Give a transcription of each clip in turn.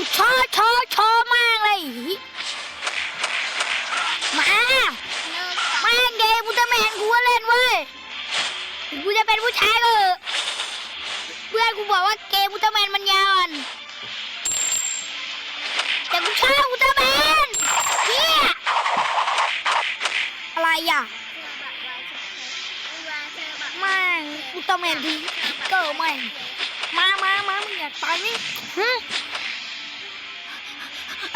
กูชอบชอบชอบมากเลยมาแม่งเกมกูจะแมนกูก็เล่นเว้ยกูจะเป็นผู้ชายเถอเพื่อนกูบอกว่าเกมกูจะแมนมันยาวอ่อนแต่กูชอบกูจะแมนเฮียอะไรอะเธอแบบว่าอว่าเธอแบบแม่งกูจะแมนทีเกิดแม่มามามามึงอยากตายไหมฮะ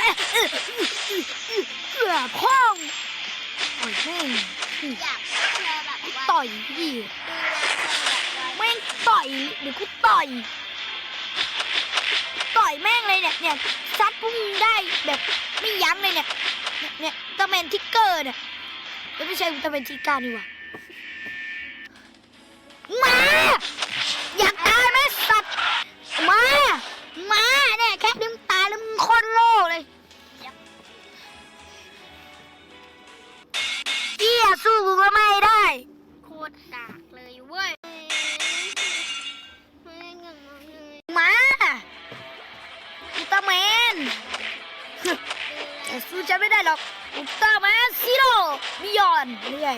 เอ้ยเอ้ยเอ้องโอ้ยแม่งอยากให้เธอแบบว่าต่อยพี่ดูแม่งต่อยเดี๋ยวกูต่อย ต่อยแม่งเลยเนี่ยเนี่ยซัดพวกมึงได้แบบไม่ยั้งเลยเนี่ยเนี่ยตะแมนทิกเกอร์เนี่ยไม่ใช่ตะแมนทิกเกอร์นี่หว่า สู้กูก็ไม่ได้ โคตรกากเลยเว้ยเฮ้ยเงินเงินเงินมาอุลตร้าแมนแต่สู้ฉันไม่ได้หรอกอุลตร้าแมนซีโร่มิยอนเรื่อย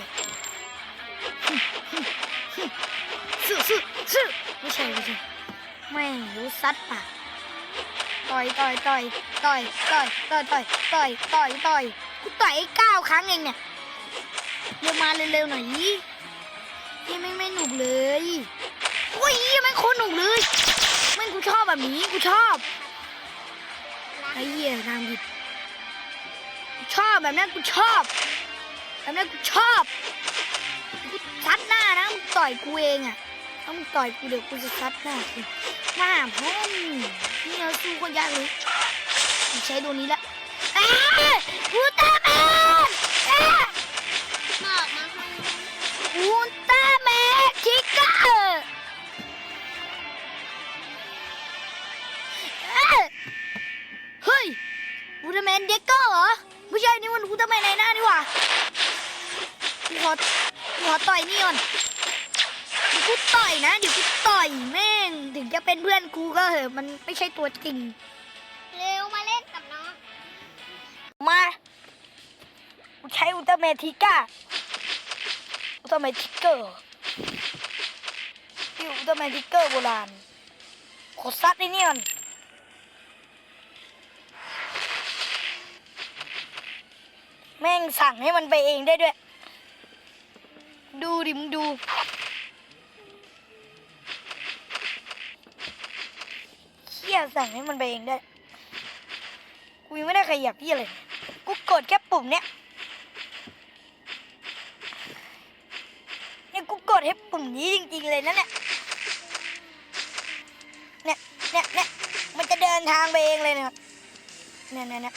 สู้สู้สู้ไม่ใช่ไม่ใช่แม่งรู้ซัดปะต่อยต่อยต่อยต่อยต่อยต่อยต่อยต่อยต่อยต่อยกูต่อยไอ้เก้าครั้งเองเนี่ย เร็วมาเร็วๆหน่อยยี่ไม่ไม่หนุกเลยโอ้ยยี่ไม่โคตรหนุกเลยแม่กูชอบแบบนี้กูชอบไอ้เหี้ยทางผิดกูชอบแบบนั้กูชอบแบบนั้กูชอบกูซัดหน้านะมึงต่อยกูเองอะถ้ามึงต่อยกูเดี๋ยวกูจะซัดหน้ากูมาพ่อมนี่เราสู้คนยากเลยใช้ตัวนี้ล เด็กเกอร์เหรอ ไม่ใช่นี่มันอุลตร้าแมนในหน้านี่หว่ากูขอกูขอต่อยนี่ก่อนเดี๋ยวกูต่อยนะ เดี๋ยวกูต่อยแม่ง ถึงจะเป็นเพื่อนกูก็เหอะ มันไม่ใช่ตัวจริง เร็วมาเล่นกับน้อง มากูใช้อุลตร้าแมนทิก้าอุลตร้าแมนทิกเกอร์ที่อุลตร้าแมนทิกเกอร์โบราณขอซัดไอ้นี่ก่อน แม่งสั่งให้มันไปเองได้ด้วย ดูดิมึงดูเขี้ยสั่งให้มันไปเองได้กูยังไม่ได้ขยับพี่เลย กูกดแค่ปุ่มเนี้ยเนี่ยกูกดให้ปุ่มนี้จริง ๆ เลยนะเนี่ยเนี่ยเนี่ยเนี่ยมันจะเดินทางไปเองเลยเนี่ยเนี่ยเนี่ย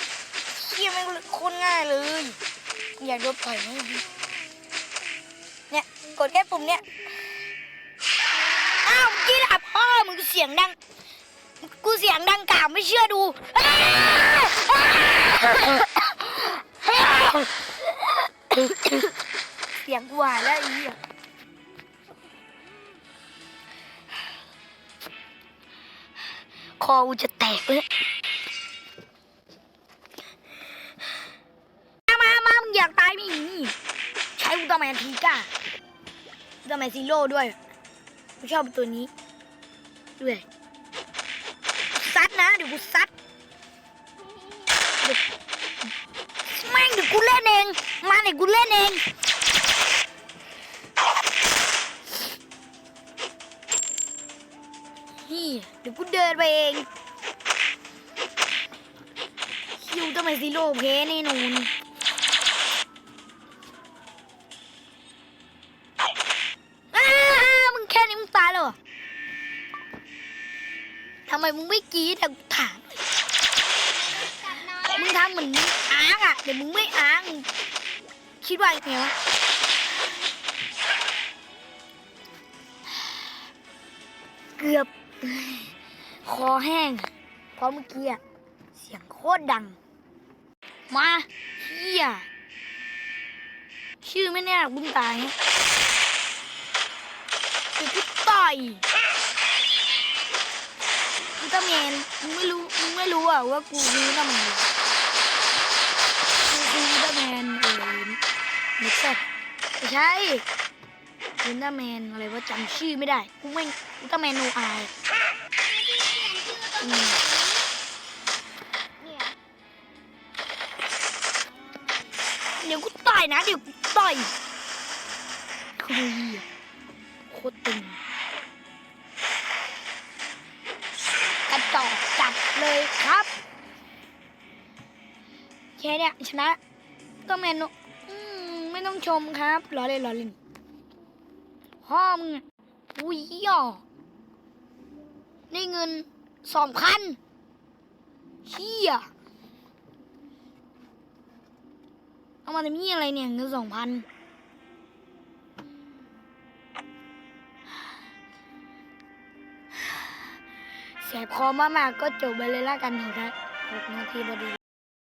เนี่ยเขี้ยมันโคตรง่ายเลย อยากโดนต่อยไหมเนี่ย กดแค่ปุ่มเนี้ยอ้าวเมื่อกี้ด่าพ่อมึงเสียงดัง กูเสียงดังกล่าวไม่เชื่อดูเสียงกูหาแล้วอีอะคอกูจะแตกเลยมามามามึงอยากตายไหมอีใช้อุลต ร้าแมนทีก้าอุลตร้าแมนซีโร่ด้วยกูชอบตัวนี้ด้วยซัดนะเดี๋ยวกูซัดแม่งเดี๋ยวกูเล่นเอง มาเดี๋ยวกูเล่นเองนี่เดี๋ยวกูเดินไปเองคิวทำไมซีโร่เพแน่นอนำไมมึงไม่กรีดแต่กูถามกับน้องมึงทำเหมือนมึงอ้างอะเดี๋ยวมึงไม่อ้างมึงคิดว่าไงวะเกือบคอแห้งเพราะเมื่อกี้อะเสียงโคตรดัง มาเฮียชื่อไม่แน่หรอกบุญตายเนี่ยเดี๋ยวกูต่อยม อุลตร้าแมนมึงไม่รู้มึงไม่รู้อะว่ากูคือต้าแมนกูคืออุลตร้าแมนเออมิกเซอร์ไม่ใช่อุลตร้าแมนอะไรว่าจำชื่อไม่ได้กูไม่งอุลตร้าแมนโนอายอืมเดี๋ยวกูต่อยนะเดี๋ยวกูต่อยเฮ้ยโคตรตึง กระจอจัดเลยครับแค่เนี้ยชนะก็แมนมไม่ต้องชมครับล้อเล่นล้อเล่นพ่อมึงอุ้ยย่อได้เงินสองพันเชี่ยเอามาทำยี่อะไรเนี่ยเงินสองพัน แสบคอมากๆก็จบไปเลยละกันหกนะหกนาทีพอดี